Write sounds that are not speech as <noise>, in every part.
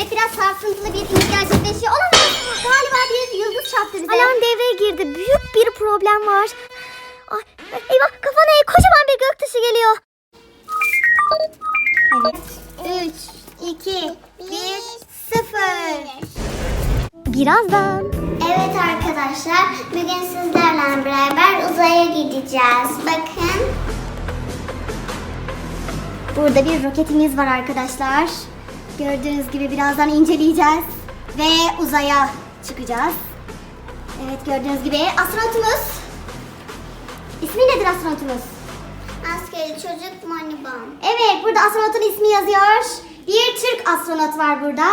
Evet biraz sarsıntılı bir iniş gerçekleşiyor. Olamaz. Galiba bir yıldız çarptı bize. Alarm devreye girdi. Büyük bir problem var. Ay, eyvah kafana. Kocaman bir göktaşı geliyor. Evet. 3, 2, 1, 0. Birazdan. Evet arkadaşlar, bugün sizlerle beraber uzaya gideceğiz. Bakın, Burada bir roketimiz var arkadaşlar. Gördüğünüz gibi birazdan inceleyeceğiz. Ve uzaya çıkacağız. Evet gördüğünüz gibi astronotumuz. İsmi nedir astronotumuz? askeri çocuk Monibon. Evet burada astronotun ismi yazıyor. Bir Türk astronot var burada.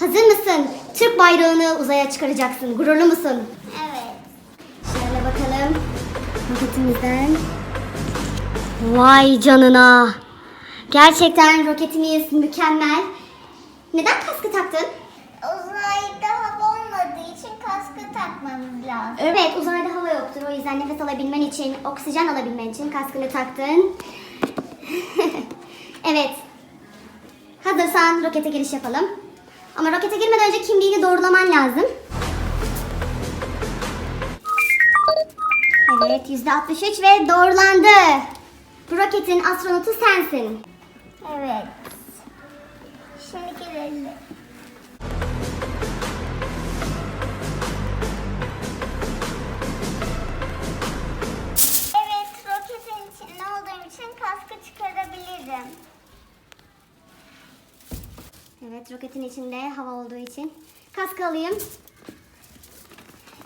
Hazır mısın? Türk bayrağını uzaya çıkaracaksın. Gururlu musun? Evet. Şöyle bakalım. Roketimizden. Vay canına. Gerçekten roketimiz mükemmel. Neden kaskı taktın? Uzayda hava olmadığı için kaskı takmamız lazım. Evet uzayda hava yoktur. O yüzden nefes alabilmen için, oksijen alabilmen için kaskını taktın. <laughs> evet. Hazırsan rokete giriş yapalım. Ama rokete girmeden önce kimliğini doğrulaman lazım. Evet yüzde 63 ve doğrulandı. Bu roketin astronotu sensin. Evet. Girelim. Evet, roketin içinde olduğum için kaskı çıkarabilirim. Evet roketin içinde hava olduğu için. Kask alayım.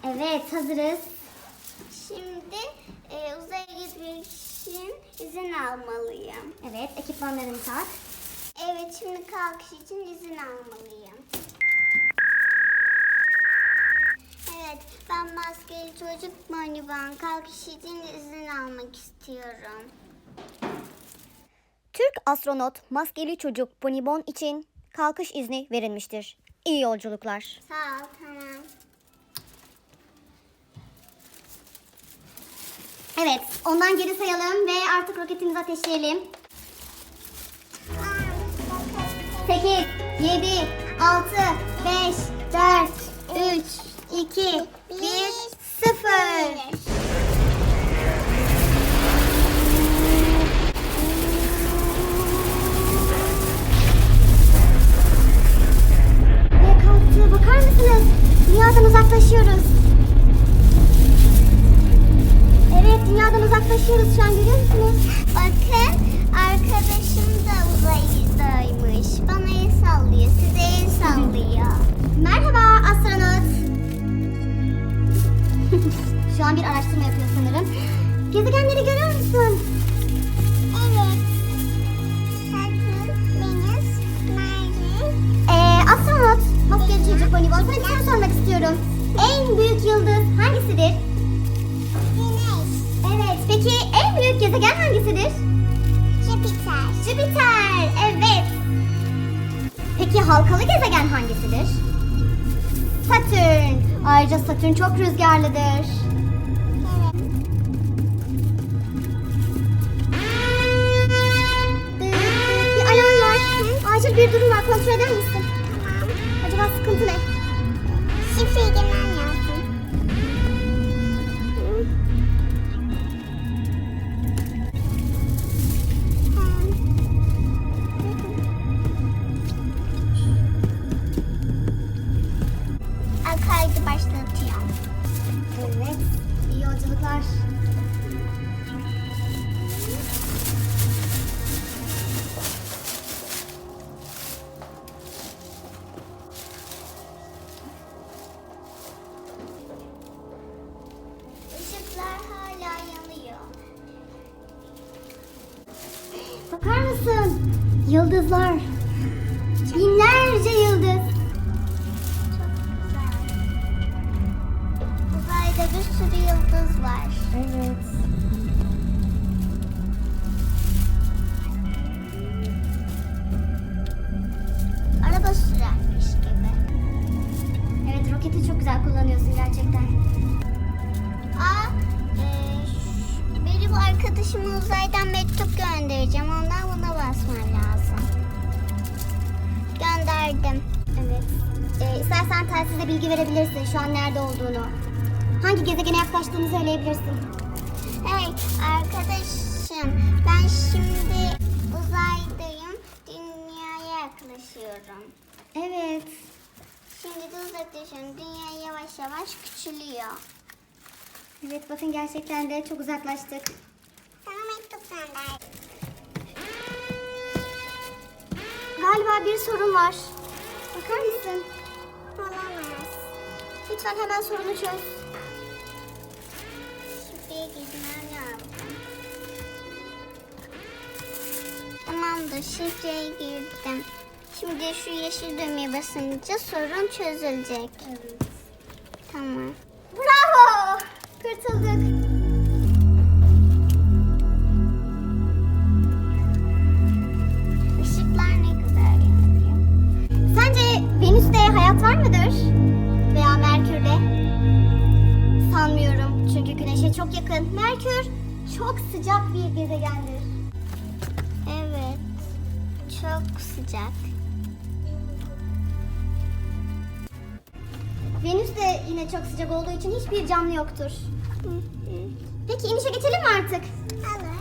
Evet hazırız. Şimdi e, uzaya gitmek için izin almalıyım. Evet ekipmanlarını tak. Evet, şimdi kalkış için izin almalıyım. Evet, ben maskeli çocuk Moniban kalkış için izin almak istiyorum. Türk astronot maskeli çocuk Bonibon için kalkış izni verilmiştir. İyi yolculuklar. Sağ ol, tamam. Evet, ondan geri sayalım ve artık roketimizi ateşleyelim. 8, 7, 6, 5, 4, 3, 2, 1, 0. Ve kalktı. Bakar mısınız? Dünyadan uzaklaşıyoruz. Evet, dünyadan uzaklaşıyoruz şu an görüyor musunuz? Bakın, arkadaşım da uzaydaymış. Bana el sallıyor, size el sallıyor. <laughs> Merhaba astronot. şu an bir araştırma yapıyor sanırım. Gezegenleri görüyor musun? Evet. Bakın, Venüs, Mars, Ee, astronot, maskeli çocuk Bonibon. Sana bir soru sormak istiyorum. En büyük yıldız hangisidir? Güneş, Evet, peki en büyük gezegen hangisidir? Jüpiter, Jüpiter, evet. Peki halkalı gezegen hangisidir? Satürn. Ayrıca Satürn çok rüzgarlıdır. Ee, bir alarm var. Acil bir durum var. Kontrol eder misin? Acaba sıkıntı ne? Bakar mısın? Yıldızlar. Binlerce yıldız. Uzayda bir sürü yıldız var. Evet. Araba sürermiş gibi. Evet roketi çok güzel kullanıyorsun gerçekten. Benim arkadaşıma uzaydan mektup göndereceğim. Ondan buna basman lazım. Gönderdim. Evet. Ee, istersen telsizle bilgi verebilirsin şu an nerede olduğunu. Hangi gezegene yaklaştığını söyleyebilirsin. Hey arkadaşım ben şimdi uzaydayım. Dünyaya yaklaşıyorum. Evet. Şimdi de uzaklaşıyorum. Dünya yavaş yavaş küçülüyor. Evet bakın gerçekten de çok uzaklaştık. Sana mektup gönder. Galiba bir sorun var. Bakar mısın? Olamaz. Lütfen hemen sorunu çöz. Şifreye girmem lazım. Tamamdır şifreye girdim. Şimdi şu yeşil düğmeye basınca sorun çözülecek. Tamam. Bravo! Kurtulduk. Işıklar ne güzel yanıyor. Sence Venüs'te hayat var mıdır? Veya Merkür'de? Sanmıyorum çünkü Güneş'e çok yakın. Merkür çok sıcak bir gezegendir. Evet. Çok sıcak. Venüs de yine çok sıcak olduğu için hiçbir canlı yoktur. Peki inişe geçelim mi artık? Olur.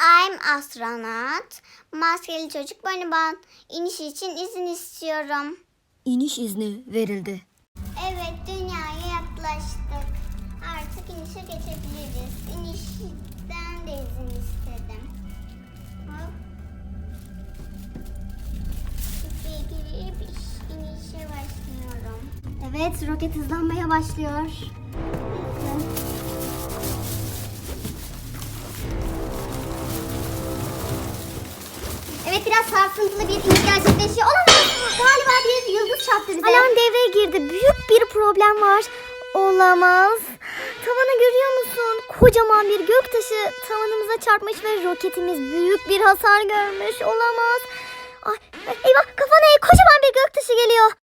I'm astronaut. Maskeli çocuk bonibon. İniş için izin istiyorum. İniş izni verildi. Evet dünyaya yaklaştık. Artık inişe geçebiliriz. Evet roket hızlanmaya başlıyor. Evet biraz sarsıntılı bir iniş gerçekleşiyor. Olamaz. Galiba bir yıldız çarptı bize. Alarm devreye girdi. Büyük bir problem var. Olamaz. Tavanı görüyor musun? Kocaman bir göktaşı tavanımıza çarpmış ve roketimiz büyük bir hasar görmüş. Olamaz. Ay, eyvah kafana. Kocaman bir göktaşı geliyor.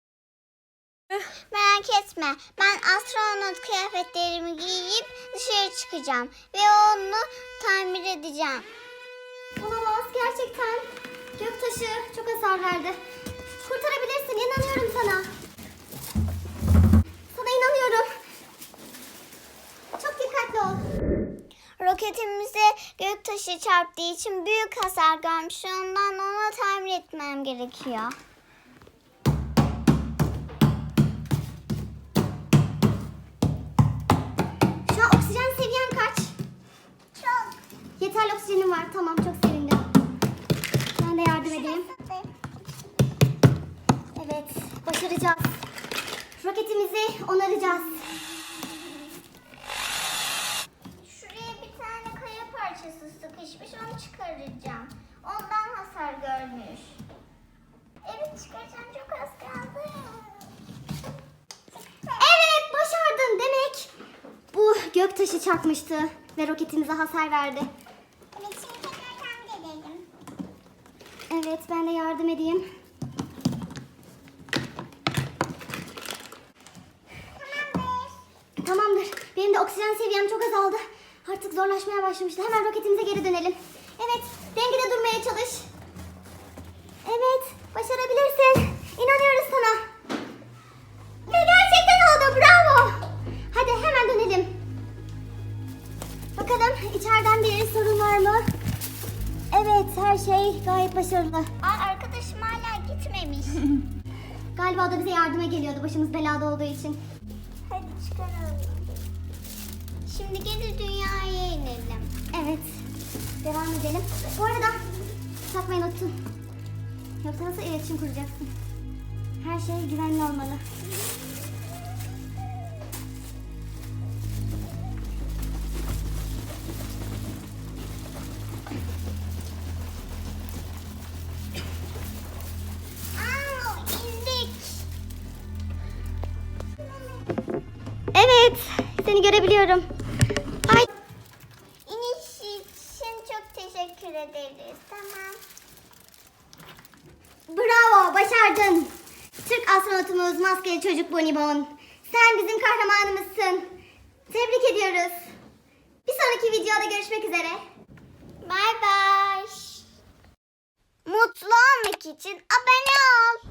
Merak etme. Ben astronot kıyafetlerimi giyip dışarı çıkacağım. Ve onu tamir edeceğim. Olamaz gerçekten. Göktaşı çok hasar verdi. Kurtarabilirsin inanıyorum sana. Sana inanıyorum. Çok dikkatli ol. Roketimize göktaşı çarptığı için büyük hasar görmüş. Ondan onu tamir etmem gerekiyor. Yeterli oksijenim var. Tamam çok sevindim. Ben de yardım edeyim. Evet başaracağız. Roketimizi onaracağız. Şuraya bir tane kaya parçası sıkışmış. Onu çıkaracağım. Ondan hasar görmüş. Evet çıkaracağım. Çok az kaldı. Evet başardın demek. Bu göktaşı çarpmıştı ve roketimize hasar verdi. Evet şimdi tekrar tamir edelim. Evet ben de yardım edeyim. Tamamdır. Tamamdır. Benim de oksijen seviyem çok azaldı. Artık zorlaşmaya başlamıştı. Hemen roketimize geri dönelim. Evet, dengede durmaya çalış. Evet, başarabilirsin. İnanıyoruz sana. Ve gerçekten oldu. Bravo. Hadi hemen dönelim. Bakalım içeriden Evet, her şey gayet başarılı. Aa, arkadaşım hala gitmemiş. <laughs> Galiba o da bize yardıma geliyordu başımız belada olduğu için. Hadi çıkaralım. Şimdi geri dünyaya inelim. Evet. Devam edelim. Bu arada takmayı unuttun. Yoksa nasıl iletişim kuracaksın? Her şey güvenli olmalı. Seni görebiliyorum. Ay. İniş için çok teşekkür ederiz. Tamam. Bravo. Başardın. Türk astronotumuz maskeli çocuk Bonibon. Sen bizim kahramanımızsın. Tebrik ediyoruz. Bir sonraki videoda görüşmek üzere. Bye bye. Mutlu olmak için abone ol.